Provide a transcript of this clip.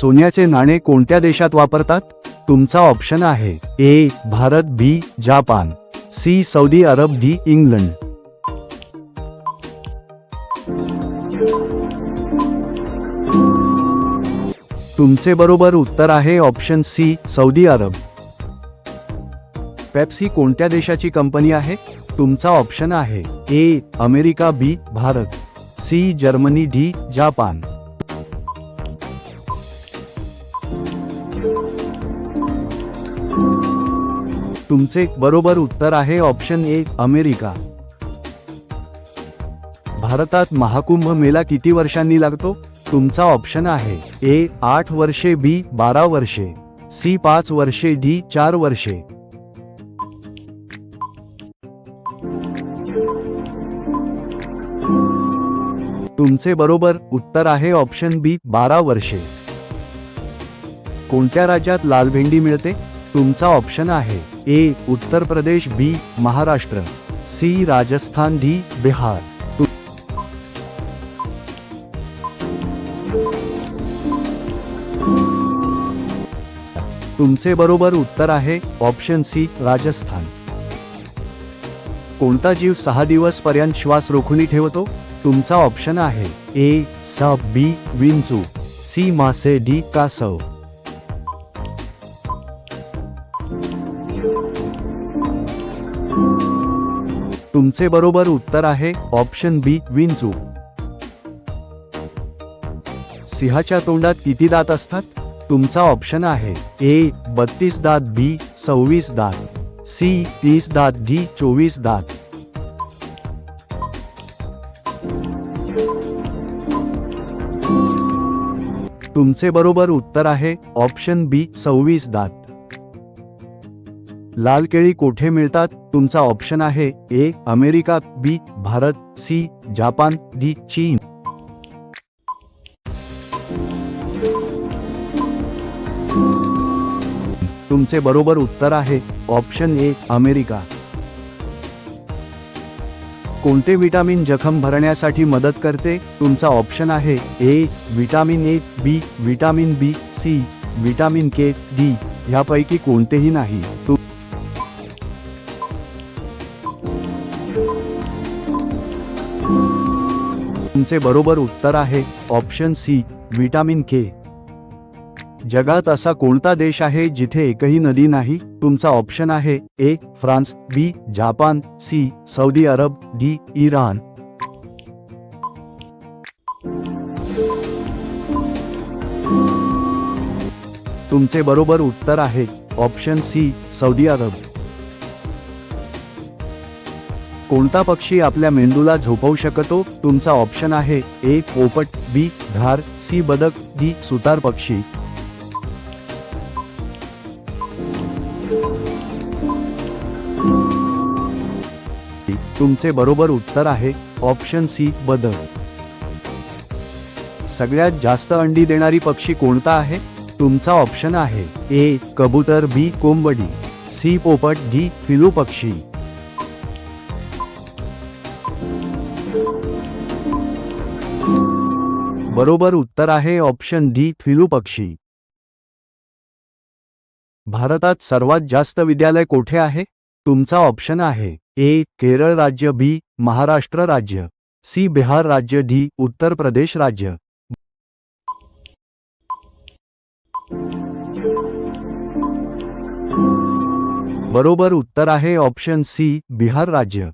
सोन्याचे नाणे कोणत्या देशात वापरतात? तुमचा ऑप्शन आहे A Bharat B Japan C Saudi Arab D England. तुमचे बरोबर उत्तर आहे option C Saudi Arab. Pepsi कोणत्या देशाची कंपनी आहे? तुमचा ऑप्शन आहे A America B Bharat C Germany D Japan. तुमचे बरोबर उत्तर आहे ऑप्शन ए अमेरिका. भारतात महाकुंभ मेला किती वर्षांनी लागतो? तुमचा ऑप्शन आहे ए आठ वर्षे बी बारा वर्षे सी पाच वर्षे डी चार वर्षे. तुमचे बरोबर उत्तर आहे ऑप्शन बी बारा वर्षे. कोणत्या राज्यात लाल भेंडी मिळते? तुमचा ऑप्शन आहे. A Uttar Pradesh B Maharashtra. C Rajasthan D Bihar. तु- तुमचे बरोबर उत्तर आहे ऑप्शन सी राजस्थान. कोणता जीव सहा दिवस पर्यंत श्वास रोखुनी ठेवतो? तुमचा ऑप्शन आहे. ए स बी विंचू. सी मासे डी कासव. तुमचे बरोबर उत्तर आहे ऑप्शन बी विंचू. सिंहाच्या तोंडात किती दात असतात? तुमचा ऑप्शन आहे ए बत्तीस दात बी सव्वीस दात सी तीस दात डी चोवीस दात. तुमचे बरोबर उत्तर आहे ऑप्शन बी सव्वीस दात. लाल केळी कोठे मिळतात? तुमचा ऑप्शन आहे A America B Bharat C Japan D चीन. तुमचे बरोबर उत्तर आहे ऑप्शन ए अमेरिका. कोणते विटामिन जखम भरण्यासाठी मदत करते? तुमचा ऑप्शन आहे A vitamin A B vitamin B C vitamin K D. ह्यापैकी कोणतेही नाही. तुमचे बरोबर उत्तर आहे ऑप्शन सी विटामिन के जगात असा कोणता देश आहे जिथे एकही नदी नाही? तुमचा ऑप्शन आहे A France B Japan C Saudi Arab D Iran. तुमचे बरोबर उत्तर आहे ऑप्शन सी सौदी अरब. कोणता पक्षी आपल्या मेंदूला झोपवू शकतो? तुमचा ऑप्शन आहे ए पोपट बी घार सी बदक डी सुतार पक्षी. तुमचे बरोबर उत्तर आहे ऑप्शन सी बदक. सगळ्यात जास्त अंडी देणारी पक्षी कोणता आहे? तुमचा ऑप्शन आहे ए कबूतर बी कोंबडी सी पोपट डी फिलू पक्षी. बरोबर उत्तर आहे ऑप्शन डी फिलू पक्षी. भारतात सर्वात जास्त विद्यालय कोठे आहे? तुमचा ऑप्शन आहे ए केरळ राज्य बी महाराष्ट्र राज्य सी बिहार राज्य डी उत्तर प्रदेश राज्य. बरोबर उत्तर आहे ऑप्शन सी बिहार राज्य.